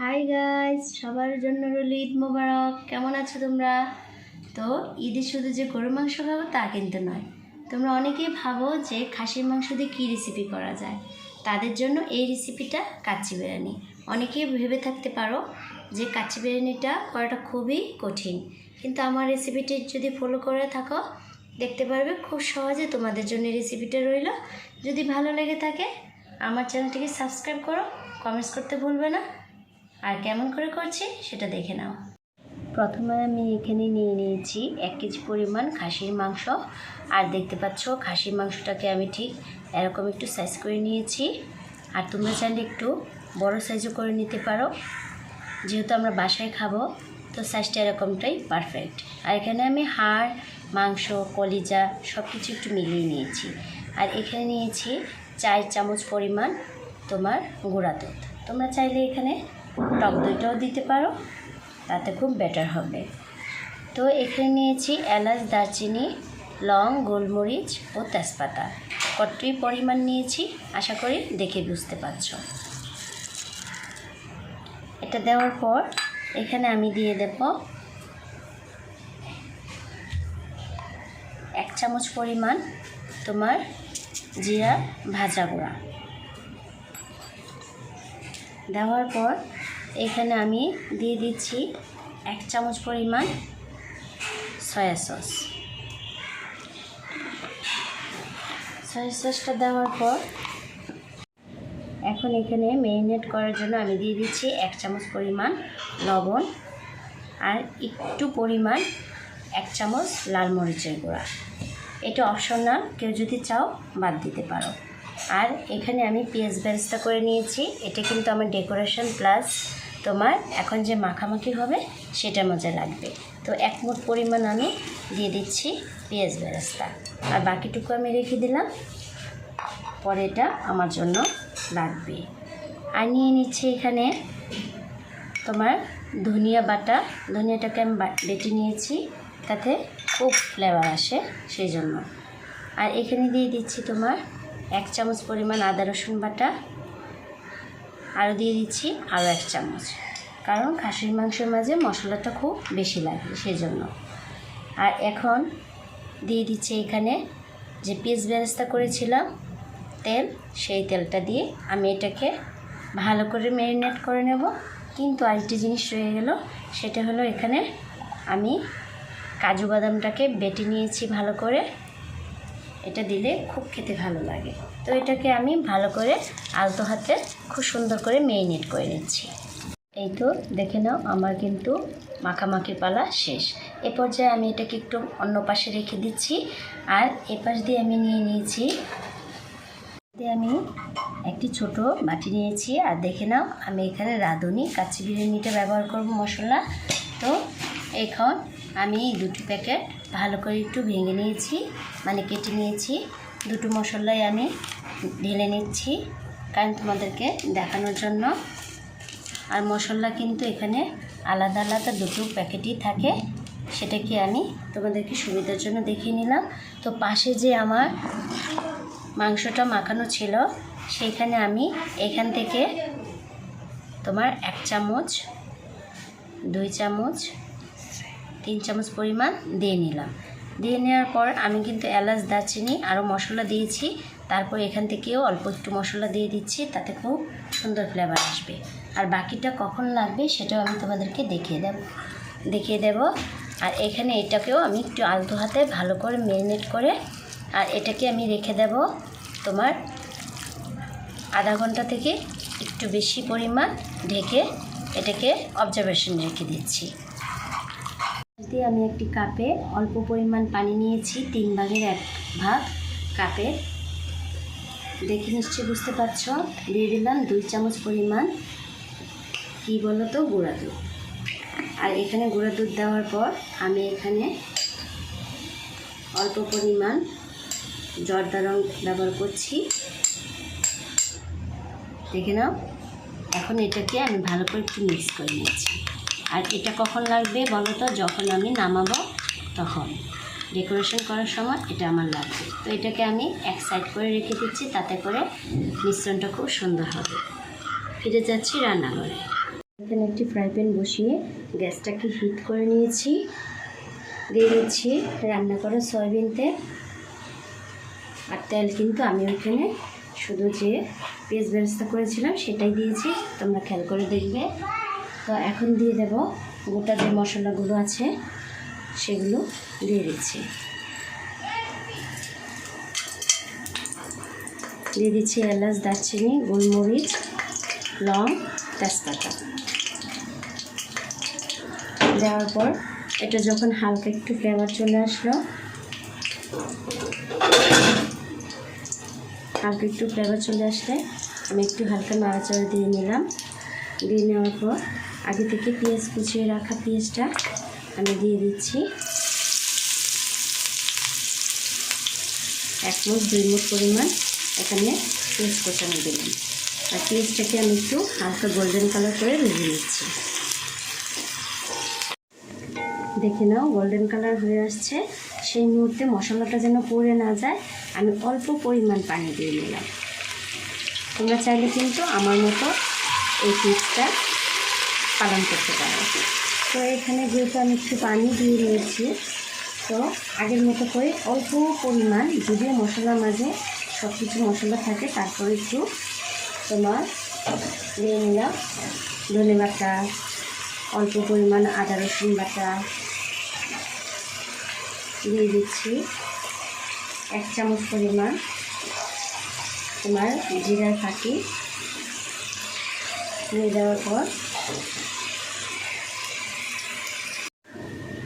Hi guys সবার জন্য রইল ঈদ মোবারক। কেমন আছো তোমরা? তো ঈদে শুধু যে গরুর মাংস খাব তা কিন্তু নয়। তোমরা অনেকেই ভাবো যে খাসির মাংস দিয়ে কী রেসিপি করা যায়। তাদের জন্য এই রেসিপিটা কাচ্চি বিরিয়ানি। অনেকেই ভেবে থাকতে পারো যে কাচ্চি বিরিয়ানিটা করাটা খুবই কঠিন। কিন্তু আমার রেসিপিটি যদি ফলো করে থাকো, দেখতে পারবে খুব সহজে তোমাদের জন্য রেসিপিটা রইল। যদি ভালো লেগে থাকে, আমার চ্যানেলটিকে সাবস্ক্রাইব করো। কমেন্টস করতে ভুলবে না। আর কেমন করে করছি সেটা দেখে নাও। প্রথমে আমি এখানে নিয়ে নিয়েছি এক কেজি পরিমাণ খাসির মাংস। আর দেখতে পাচ্ছ খাসির মাংসটাকে আমি ঠিক এরকম একটু সাইজ করে নিয়েছি। আর তোমরা চাইলে একটু বড় সাইজও করে নিতে পারো। যেহেতু আমরা বাসায় খাব, তো সাইজটা এরকমটাই পারফেক্ট আর এখানে আমি হাড়, মাংস, কলিজা সব কিছু একটু মিলিয়ে নিয়েছি। আর এখানে নিয়েছি চার চামচ পরিমাণ তোমার গুঁড়া দুধ। তোমরা চাইলে এখানে টক দইটাও দিতে পারো, তাতে খুব বেটার হবে। তো এখানে নিয়েছি এলাচ, দারচিনি, লং, গোলমরিচ ও তেজপাতা। কতটি পরিমাণ নিয়েছি, আশা করি দেখে বুঝতে পারছ। এটা দেওয়ার পর এখানে আমি দিয়ে দেব এক চামচ পরিমাণ তোমার জিরা ভাজা গুঁড়া। দেওয়ার পর এখানে আমি দিয়ে দিচ্ছি এক চামচ পরিমাণ সয়া সস। সয়া সসটা দেওয়ার পর এখন এখানে ম্যারিনেট করার জন্য আমি দিয়ে দিচ্ছি এক চামচ পরিমাণ লবণ আর একটু পরিমাণ এক চামচ লাল মরিচের গুঁড়া। এটা অপশনাল, কেউ যদি চাও বাদ দিতে পারো। আর এখানে আমি পেঁয়াজ বেরেস্তা করে নিয়েছি। এটা কিন্তু আমার ডেকোরেশন প্লাস তোমার এখন যে মাখামাখি হবে সেটার মধ্যে লাগবে। তো এক মুঠ পরিমাণ আমি দিয়ে দিচ্ছি পেঁয়াজ বেরেস্তা। আর বাকিটুকু আমি রেখে দিলাম। পরে এটা আমার জন্য লাগবে। আর নিয়ে নিচ্ছি এখানে তোমার ধনিয়া বাটা। ধনিয়াটাকে আমি বেটে নিয়েছি। তাতে খুব ফ্লেভার আসে সেই জন্য। আর এখানে দিয়ে দিচ্ছি তোমার এক চামচ পরিমাণ আদা রসুন বাটা। আরও দিয়ে দিচ্ছি আরও এক চামচ। কারণ খাসির মাংসের মাঝে মশলাটা খুব বেশি লাগে সেই জন্য আর এখন দিয়ে দিচ্ছি এখানে যে পিস ব্যবস্থা করেছিলাম, তেল, সেই তেলটা দিয়ে আমি এটাকে ভালো করে ম্যারিনেট করে নেব। কিন্তু আরেকটি জিনিস রয়ে গেল, সেটা হলো এখানে আমি কাজু বাদামটাকে বেটে নিয়েছি ভালো করে। এটা দিলে খুব খেতে ভালো লাগে। তো এটাকে আমি ভালো করে আলতো হাতে খুব সুন্দর করে মেরিনেট করে নিচ্ছি। এই তো দেখে নাও আমার কিন্তু মাখামাখি পালা শেষ। এ পর্যায়ে আমি এটাকে একটু অন্য পাশে রেখে দিচ্ছি। আর এ পাশ দিয়ে আমি নিয়ে নিয়েছি, দিয়ে আমি একটি ছোট বাটি নিয়েছি। আর দেখে নাও আমি এখানে রাঁধুনি, কাচ্চি বিরিয়ানিটা ব্যবহার করব মশলা। তো এখন আমি দুটি প্যাকেট ভালো করে একটু ভেঙে নিয়েছি মানে কেটে নিয়েছি। দুটো মশলাই আমি ঢেলে নিচ্ছি, কারণ তোমাদেরকে দেখানোর জন্য। আর মশলা কিন্তু এখানে আলাদা আলাদা দুটো প্যাকেটই থাকে, সেটাকে আমি তোমাদেরকে সুবিধার জন্য দেখিয়ে নিলাম। তো পাশে যে আমার মাংসটা মাখানো ছিল সেইখানে আমি এখান থেকে তোমার এক চামচ, দুই চামচ তিন চামচ পরিমাণ দিয়ে নিলাম। দিয়ে নেওয়ার পর আমি কিন্তু এলাচ, দারচিনি আরও মশলা দিয়েছি। তারপর এখান থেকেও অল্প একটু মশলা দিয়ে দিচ্ছি, তাতে খুব সুন্দর ফ্লেভার আসবে। আর বাকিটা কখন লাগবে সেটাও আমি তোমাদেরকে দেখিয়ে দেব দেখিয়ে দেব। আর এখানে এটাকেও আমি একটু আলতো হাতে ভালো করে ম্যারিনেট করে, আর এটাকে আমি রেখে দেব তোমার আধা ঘণ্টা থেকে একটু বেশি পরিমাণ ঢেকে এটাকে অবজারভেশন রেখে দিচ্ছি। দিয়ে আমি একটি কাপে অল্প পরিমাণ পানি নিয়েছি, তিন ভাগের এক ভাগ কাপে। দেখে নিশ্চয়ই বুঝতে পারছ? দিয়ে দিলাম দুই চামচ পরিমাণ, কী বলো তো গুঁড়া দুধ। আর এখানে গুঁড়া দুধ দেওয়ার পর আমি এখানে অল্প পরিমাণ জর্দা রং ব্যবহার করছি। দেখে নাও, এখন এটাকে আমি ভালো করে একটু মিক্স করে নিচ্ছি। আর এটা কখন লাগবে বলো তো? যখন আমি নামাবো তখন। ডেকোরেশন করার সময় এটা আমার লাগবে। তো এটাকে আমি এক সাইড করে রেখে দিচ্ছি, তাতে করে মিশ্রণটা খুব সুন্দর হবে। ফিরে যাচ্ছি রান্নাঘরে। এখানে একটি ফ্রাই প্যান বসিয়ে গ্যাসটাকে হিট করে নিয়েছি। দিয়ে দিচ্ছি রান্না করা সয়াবিন তেল। আর তেল কিন্তু আমি ওইখানে শুধু যে পেঁয়াজ ব্যবস্থা করেছিলাম সেটাই দিয়েছি। তোমরা খেয়াল করে দেখবে। তো এখন দিয়ে দেব গোটা যে মশলাগুলো আছে, সেগুলো দিয়ে দিচ্ছি। দিয়ে দিচ্ছি এলাচ, দারচিনি, গোলমরিচ, লং, তেজপাতা। দেওয়ার পর এটা যখন হালকা একটু ফ্লেভার চলে আসলো, হালকা একটু ফ্লেভার চলে আসলে আমি একটু হালকা নাড়াচাড়া দিয়ে নিলাম। দিয়ে নেওয়ার পর আগে থেকে পেঁয়াজ কুচিয়ে রাখা পেঁয়াজটা আমি দিয়ে দিচ্ছি। এক মুঠ, দুই মুঠ পরিমাণ এখানে পেঁয়াজ কোচানো দিলাম। আর পেঁয়াজটাকে আমি একটু হালকা গোল্ডেন কালার করে ভেজে নিচ্ছি। দেখে নাও গোল্ডেন কালার হয়ে আসছে। সেই মুহূর্তে মশলাটা যেন পড়ে না যায়, আমি অল্প পরিমাণ পানি দিয়ে নিলাম। তোমরা চাইলে কিন্তু আমার মতো এই টিপসটা পালন করতে পারো। তো এখানে যেহেতু আমি একটু পানি দিয়ে নিয়েছি তো আগের মতো করে অল্প পরিমাণ যদিও মশলার মাঝে সব কিছু মশলা থাকে, তারপরে একটু তোমার দিয়ে নিলাম ধনে বাটা অল্প পরিমাণ আদা, রসুন বাটা দিয়ে দিচ্ছি। এক চামচ পরিমাণ তোমার জিরার ফাঁকি দিয়ে দেওয়ার পর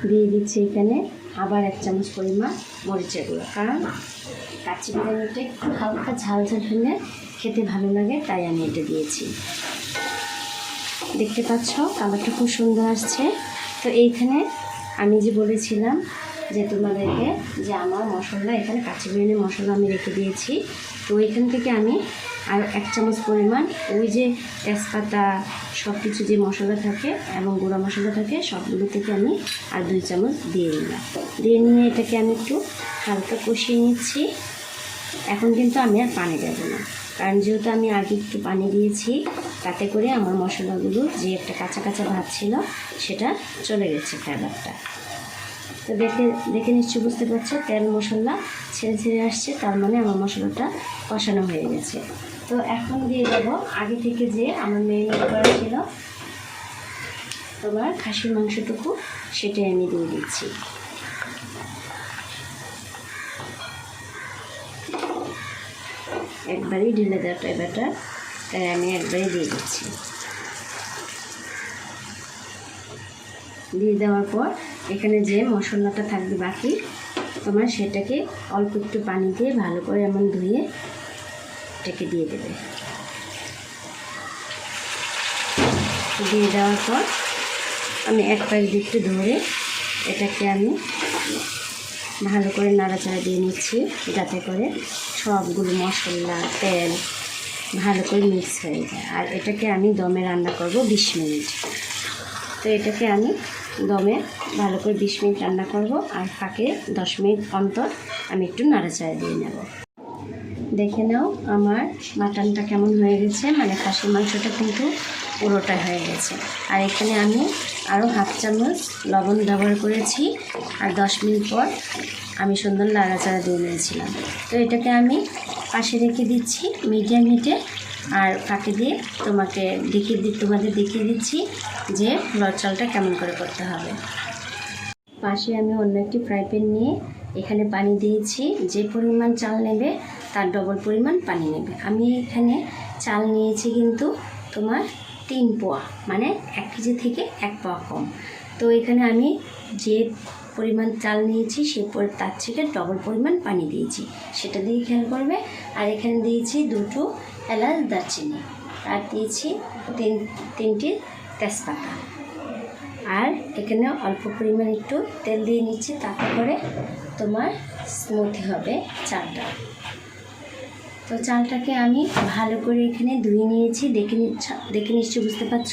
দিয়ে দিচ্ছি এখানে আবার এক চামচ পরিমাণ মরিচের গুঁড়ো। কারণ কাচ্চি বিরিয়ানিটা একটু হালকা ঝাল ঝাল হলে খেতে ভালো লাগে, তাই আমি এটা দিয়েছি। দেখতে পাচ্ছ, কালারটা খুব সুন্দর আসছে। তো এইখানে আমি যে বলেছিলাম যে তোমাদেরকে যে আমার মশলা, এখানে কাঁচি বিরিয়ানি মশলা আমি রেখে দিয়েছি। তো ওইখান থেকে আমি আর এক চামচ পরিমাণ ওই যে তেজপাতা সব কিছু যে মশলা থাকে এবং গুঁড়া মশলা থাকে, সবগুলো থেকে আমি আর দুই চামচ দিয়ে নিলাম দিয়ে নিয়ে এটাকে আমি একটু হালকা কষিয়ে নিচ্ছি। এখন কিন্তু আমি আর পানি দেবো না। কারণ যেহেতু আমি আগে একটু পানি দিয়েছি, তাতে করে আমার মশলাগুলো যে একটা কাঁচা কাঁচা ভাব ছিল, সেটা চলে গেছে ফ্লেভারটা তো দেখে দেখে নিশ্চয়ই বুঝতে পারছ? তেল, মশলা ছেড়ে ছেড়ে আসছে, তার মানে আমার মশলাটা কষানো হয়ে গেছে। তো এখন দিয়ে দেব আগে থেকে যে আমার মেরিনেট করা ছিল। তোমার খাসির মাংসটুকু সেটাই আমি দিয়ে দিচ্ছি। একবারই ঢেলে দেওয়া ট্যাবাটা তাই আমি একবারই দিয়ে দিচ্ছি। দিয়ে দেওয়ার পর এখানে যে মশলাটা থাকবে বাকি, তোমার সেটাকে অল্প একটু পানি দিয়ে ভালো করে এমন ধুয়ে এটাকে দিয়ে দেবে। দিয়ে দেওয়ার পর আমি এক পাশ দিকটা ধরে এটাকে আমি ভালো করে নাড়াচাড়া দিয়ে নিচ্ছি, যাতে করে সবগুলো মশলা, তেল ভালো করে মিক্স হয়ে যায়। আর এটাকে আমি দমে রান্না করব বিশ মিনিট। তো এটাকে আমি দমে ভালো করে বিশ মিনিট রান্না করব আর ফাঁকে দশ মিনিট অন্তর আমি একটু নাড়াচাড়া দিয়ে নেব। দেখে নাও আমার মাটনটা কেমন হয়ে গেছে মানে খাসির মাংসটা কিন্তু পুরোটা হয়ে গেছে। আর এখানে আমি আরও হাফ চামচ লবণ ব্যবহার করেছি আর দশ মিনিট পর আমি সুন্দর নাড়াচাড়া দিয়ে নিয়েছিলাম। তো এটাকে আমি পাশে রেখে দিচ্ছি মিডিয়াম হিটে। আর ফাঁকে দিয়ে তোমাকে দেখিয়ে দি তোমাদের দেখিয়ে দিচ্ছি যে লর চালটা কেমন করে করতে হবে। পাশে আমি অন্য একটি ফ্রাই প্যান নিয়ে এখানে পানি দিয়েছি। যে পরিমাণ চাল নেবে, তার ডবল পরিমাণ পানি নেবে। আমি এখানে চাল নিয়েছি কিন্তু তোমার তিন পোয়া মানে এক কেজি থেকে এক পোয়া কম। তো এখানে আমি যে পরিমাণ চাল নিয়েছি, সে তার থেকে ডবল পরিমাণ পানি দিয়েছি। সেটা দিয়ে খেয়াল করবে। আর এখানে দিয়েছি দুটো এলাচ, দারচিনি। আর দিয়েছি তিন, তিনটি তেজপাতা। আর এখানে অল্প পরিমাণ একটু তেল দিয়ে নিচ্ছি, তাতে করে তোমার স্মুথি হবে চালটা। তো চালটাকে আমি ভালো করে এখানে ধুয়ে নিয়েছি, দেখে নিচ্ছ দেখে নিশ্চয়ই বুঝতে পারছ?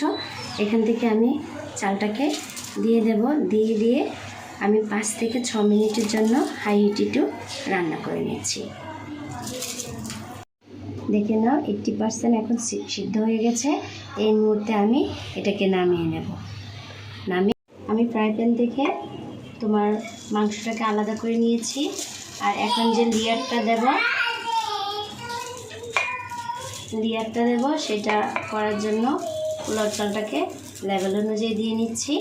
এখান থেকে আমি চালটাকে দিয়ে দেব, দিয়ে দিয়ে আমি পাঁচ থেকে ছ মিনিটের জন্য হাই হিটে রান্না করে নিয়েছি দেখে নাও এইটটি পার্সেন্ট এখন সিদ্ধ হয়ে গেছে। এই মুহূর্তে আমি এটাকে নামিয়ে নেব। নামিয়ে আমি ফ্রাই প্যান থেকে তোমার মাংসটাকে আলাদা করে নিয়েছি। আর এখন যে লেয়ারটা দেব লেয়ারটা দেব, সেটা করার জন্য পোলাও চালটাকে লেভেল অনুযায়ী দিয়ে নিচ্ছি।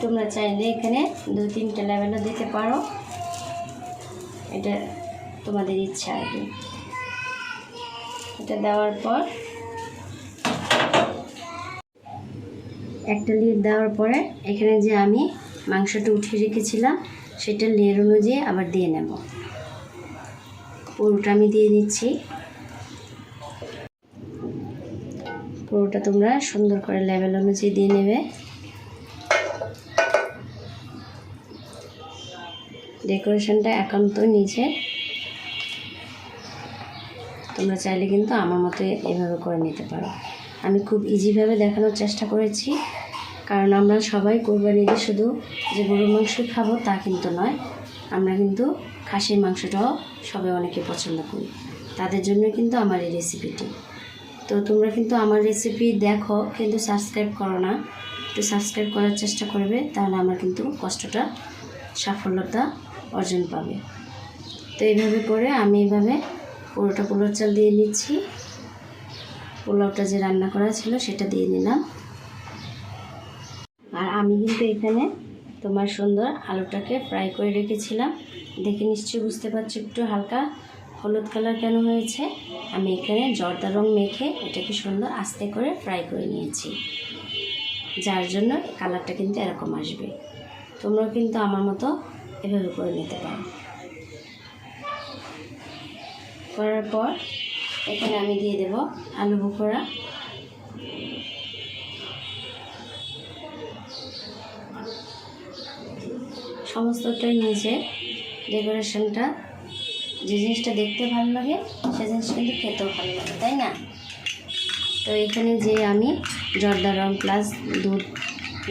তোমরা চাইলে এখানে দু তিনটে লেভেলও দিতে পারো। এটা তোমাদের ইচ্ছা আর কি এটা দেওয়ার পর একটা লিড দেওয়ার পরে এখানে যে আমি মাংসটা উঠিয়ে রেখেছিলাম, সেটা লেয়ার অনুযায়ী আবার দিয়ে নেব। পুরোটা আমি দিয়ে নিচ্ছি। পুরোটা তোমরা সুন্দর করে লেভেল অনুযায়ী দিয়ে নেবে। ডেকোরেশনটা একান্ত নিজে তোমরা চাইলে কিন্তু আমার মতো এভাবে করে নিতে পারো। আমি খুব ইজিভাবে দেখানোর চেষ্টা করেছি, কারণ আমরা সবাই কোরবানি ঈদে শুধু যে গরুর মাংস খাব তা কিন্তু নয়, আমরা কিন্তু খাসির মাংসটাও সবাই অনেকে পছন্দ করি। তাদের জন্য কিন্তু আমার এই রেসিপিটি তো তোমরা কিন্তু আমার রেসিপি দেখো, কিন্তু সাবস্ক্রাইব করো না। একটু সাবস্ক্রাইব করার চেষ্টা করবে, তাহলে আমার কিন্তু কষ্টটা, সাফল্যতা অর্জন পাবে। তো এইভাবে করে আমি এইভাবে পুরোটা পোলাও চাল দিয়ে নিচ্ছি। পোলাওটা যে রান্না করা ছিল সেটা দিয়ে নিলাম। আর আমি কিন্তু এখানে তোমার সুন্দর আলুটাকে ফ্রাই করে রেখেছিলাম। দেখে নিশ্চয়ই বুঝতে পারছ একটু হালকা হলুদ কালার কেন হয়েছে। আমি এখানে জর্দা রং মেখে এটাকে সুন্দর আস্তে করে ফ্রাই করে নিয়েছি। যার জন্য কালারটা কিন্তু এরকম আসবে। তোমরাও কিন্তু আমার মতো এভাবে করে নিতে পারো। করার পর এখানে আমি দিয়ে দেব আলু বুখোড়া সমস্তটাই নিচে ডেকোরেশনটা যে জিনিসটা দেখতে ভালো লাগে, সে জিনিস কিন্তু খেতেও ভালো লাগে, তাই না? তো এখানে যে আমি জর্দা রং প্লাস দুধ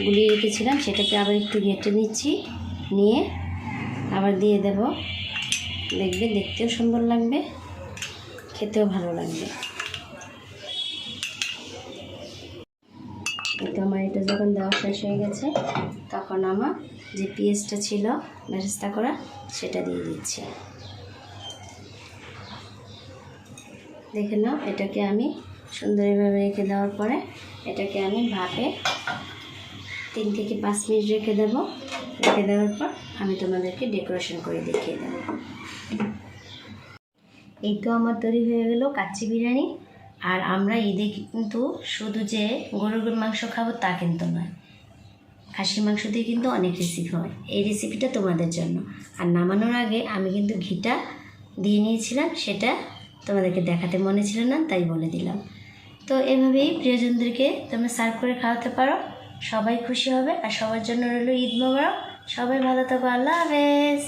গুলিয়ে রেখেছিলাম, সেটাকে আবার একটু ঘেটে নিচ্ছি, নিয়ে আবার দিয়ে দেব। দেখবে, দেখতেও সুন্দর লাগবে। খেতেও ভালো লাগবে তো আমার এটা যখন দেওয়া শেষ হয়ে গেছে, তখন আমার যে পেঁয়াজটা ছিল বেরেস্তা করা, সেটা দিয়ে দিচ্ছি। দেখে নাও, এটাকে আমি সুন্দরভাবে রেখে দেওয়ার পরে, এটাকে আমি ভাপে তিন থেকে পাঁচ মিনিট রেখে দেবো। রেখে দেওয়ার পর আমি তোমাদেরকে ডেকোরেশন করে দেখিয়ে দেব। এই তো আমার তৈরি হয়ে গেল কাচ্চি বিরিয়ানি। আর আমরা ঈদে কিন্তু শুধু যে গরুর মাংস খাব তা কিন্তু নয়, খাসির মাংস দিয়ে কিন্তু অনেক রেসিপি হয়। এই রেসিপিটা তোমাদের জন্য। আর নামানোর আগে আমি কিন্তু ঘিটা দিয়ে নিয়েছিলাম, সেটা তোমাদেরকে দেখাতে মনে ছিল না, তাই বলে দিলাম। তো এভাবেই প্রিয়জনদেরকে তোমরা সার্ভ করে খাওয়াতে পারো। সবাই খুশি হবে আর সবার জন্য রইল ঈদ মোবারক। সবাই ভালো থাকো, আল্লাহ হাফেজ।